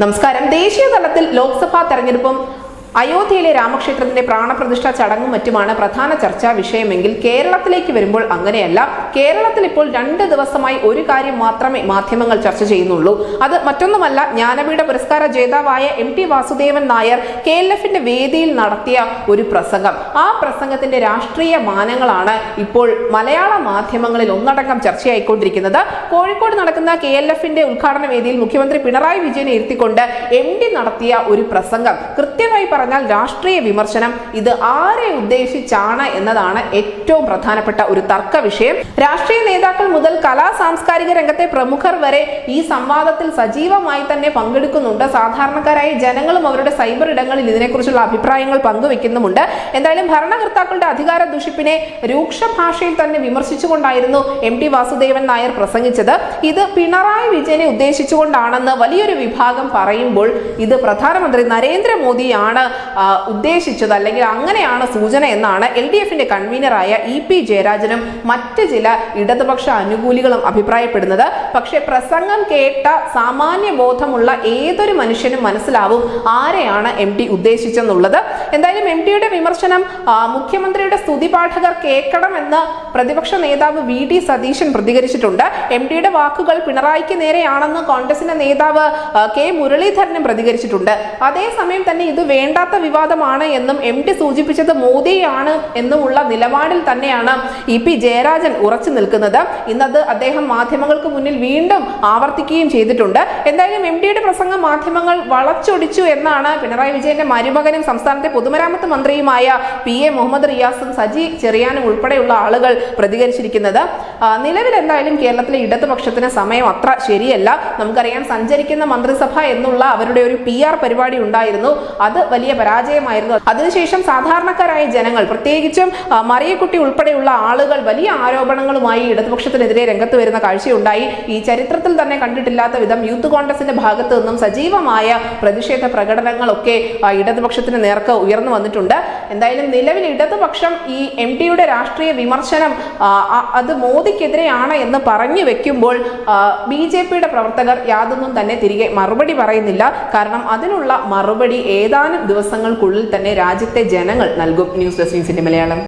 നമസ്കാരം. ദേശീയ തലത്തിൽ ലോക്സഭാ തെരഞ്ഞെടുപ്പും അയോധ്യയിലെ രാമക്ഷേത്രത്തിന്റെ പ്രാണപ്രതിഷ്ഠ ചടങ്ങും മറ്റുമാണ് പ്രധാന ചർച്ചാ വിഷയമെങ്കിൽ കേരളത്തിലേക്ക് വരുമ്പോൾ അങ്ങനെയല്ല. കേരളത്തിൽ ഇപ്പോൾ രണ്ട് ദിവസമായി ഒരു കാര്യം മാത്രമേ മാധ്യമങ്ങൾ ചർച്ച ചെയ്യുന്നുള്ളൂ. അത് മറ്റൊന്നുമല്ല ജ്ഞാനപീഠ പുരസ്കാര ജേതാവായ M T Vasudevan Nair K L എഫിന്റെ വേദിയിൽ നടത്തിയ ഒരു പ്രസംഗം. ആ പ്രസംഗത്തിന്റെ രാഷ്ട്രീയ മാനങ്ങളാണ് ഇപ്പോൾ മലയാള മാധ്യമങ്ങളിൽ ഒന്നടങ്കം ചർച്ചയായിക്കൊണ്ടിരിക്കുന്നത്. കോഴിക്കോട് നടക്കുന്ന കെ എൽ എഫിന്റെ ഉദ്ഘാടന വേദിയിൽ മുഖ്യമന്ത്രി പിണറായി വിജയനെ ഇരുത്തിക്കൊണ്ട് എം ഡി നടത്തിയ ഒരു പ്രസംഗം. കൃത്യമായി പറഞ്ഞാൽ രാഷ്ട്രീയ വിമർശനം ഇത് ആരെ ഉദ്ദേശിച്ചാണ് എന്നതാണ് ഏറ്റവും പ്രധാനപ്പെട്ട ഒരു തർക്ക വിഷയം. രാഷ്ട്രീയ നേതാക്കൾ മുതൽ കലാ സാംസ്കാരിക രംഗത്തെ പ്രമുഖർ വരെ ഈ സംവാദത്തിൽ സജീവമായി തന്നെ പങ്കെടുക്കുന്നുണ്ട്. സാധാരണക്കാരായ ജനങ്ങളും അവരുടെ സൈബർ ഇടങ്ങളിൽ ഇതിനെക്കുറിച്ചുള്ള അഭിപ്രായങ്ങൾ പങ്കുവെക്കുന്നുമുണ്ട്. എന്തായാലും ഭരണകർത്താക്കളുടെ അധികാര ദുഷിപ്പിനെ രൂക്ഷ ഭാഷയിൽ തന്നെ വിമർശിച്ചുകൊണ്ടായിരുന്നു എം ടി വാസുദേവൻ നായർ പ്രസംഗിച്ചത്. ഇത് പിണറായി വിജയനെ ഉദ്ദേശിച്ചുകൊണ്ടാണെന്ന് വലിയൊരു വിഭാഗം പറയുമ്പോൾ ഇത് പ്രധാനമന്ത്രി നരേന്ദ്രമോദിയാണ് ഉദ്ദേശിച്ചത് അല്ലെങ്കിൽ അങ്ങനെയാണ് സൂചന എന്നാണ് എൽ ഡി എഫിന്റെ കൺവീനറായ ഇ പി ജയരാജനും മറ്റ് ചില ഇടതുപക്ഷ അനുകൂലികളും അഭിപ്രായപ്പെടുന്നത്. പക്ഷേ പ്രസംഗം കേട്ട സാമാന്യ ബോധമുള്ള ഏതൊരു മനുഷ്യനും മനസ്സിലാവും ആരെയാണ് എം ടി ഉദ്ദേശിച്ചെന്നുള്ളത്. എന്തായാലും എം ടിയുടെ വിമർശനം മുഖ്യമന്ത്രിയുടെ സ്തുതി പാഠകർ കേൾക്കണമെന്ന് പ്രതിപക്ഷ നേതാവ് വി ഡി സതീശൻ പ്രതികരിച്ചിട്ടുണ്ട്. എം ടിയുടെ വാക്കുകൾ പിണറായിക്ക് നേരെയാണെന്ന് കോൺഗ്രസിന്റെ നേതാവ് കെ മുരളീധരനും പ്രതികരിച്ചിട്ടുണ്ട്. അതേസമയം തന്നെ ഇത് വേണ്ടാത്ത വിവാദമാണ് എന്നും എം ടി സൂചിപ്പിച്ചത് മോദിയാണ് എന്നുമുള്ള നിലപാടിൽ തന്നെയാണ് ഇ പി ജയരാജൻ ഉറച്ചു നിൽക്കുന്നത്. ഇന്നത് അദ്ദേഹം മാധ്യമങ്ങൾക്ക് മുന്നിൽ വീണ്ടും ആവർത്തിക്കുകയും ചെയ്തിട്ടുണ്ട്. എന്തായാലും എം ഡിയുടെ പ്രസംഗം മാധ്യമങ്ങൾ വളച്ചൊടിച്ചു എന്നാണ് പിണറായി വിജയന്റെ മരുമകനും സംസ്ഥാനത്തെ പൊതുമരാമത്ത് മന്ത്രിയുമായ പി എ മുഹമ്മദ് റിയാസും സജി ചെറിയാനും ഉൾപ്പെടെയുള്ള ആളുകൾ പ്രതികരിച്ചിരിക്കുന്നത്. നിലവിൽ എന്തായാലും കേരളത്തിലെ ഇടതുപക്ഷത്തിന് സമയം അത്ര ശരിയല്ല. നമുക്കറിയാം സഞ്ചരിക്കുന്ന മന്ത്രിസഭ എന്നുള്ള അവരുടെ ഒരു പി പരിപാടി ഉണ്ടായിരുന്നു. അത് വലിയ പരാജയമായിരുന്നു അതിനുശേഷം സാധാരണക്കാരായ ജനങ്ങൾ പ്രത്യേകിച്ചും മറിയക്കുട്ടി ഉൾപ്പെടെയുള്ള ആളുകൾ വലിയ ആരോപണങ്ങളുമായി ഇടതുപക്ഷത്തിനെതിരെ രംഗത്ത് വരുന്ന കാഴ്ചയുണ്ടായി. ഈ ചരിത്രത്തിൽ തന്നെ കണ്ടിട്ടില്ലാത്ത വിധം യൂത്ത് കോൺഗ്രസിന്റെ ഭാഗത്തു നിന്നും സജീവമായ പ്രതിഷേധ പ്രകടനങ്ങളൊക്കെ ഇടതുപക്ഷത്തിന് നേർക്ക് ഉയർന്നു വന്നിട്ടുണ്ട്. എന്തായാലും നിലവിൽ ഇടതുപക്ഷം ഈ എം ടിയുടെ രാഷ്ട്രീയ വിമർശനം അത് മോദിക്കെതിരെയാണ് എന്ന് പറഞ്ഞു വെക്കുമ്പോൾ ബി ജെ പിയുടെ പ്രവർത്തകർ യാതൊന്നും തന്നെ തിരികെ മറുപടി പറയുന്നില്ല. കാരണം അതിനുള്ള മറുപടി ഏതാനും ദിവസങ്ങൾക്കുള്ളിൽ തന്നെ രാജ്യത്തെ ജനങ്ങൾ നൽകും. News desk Malayalam.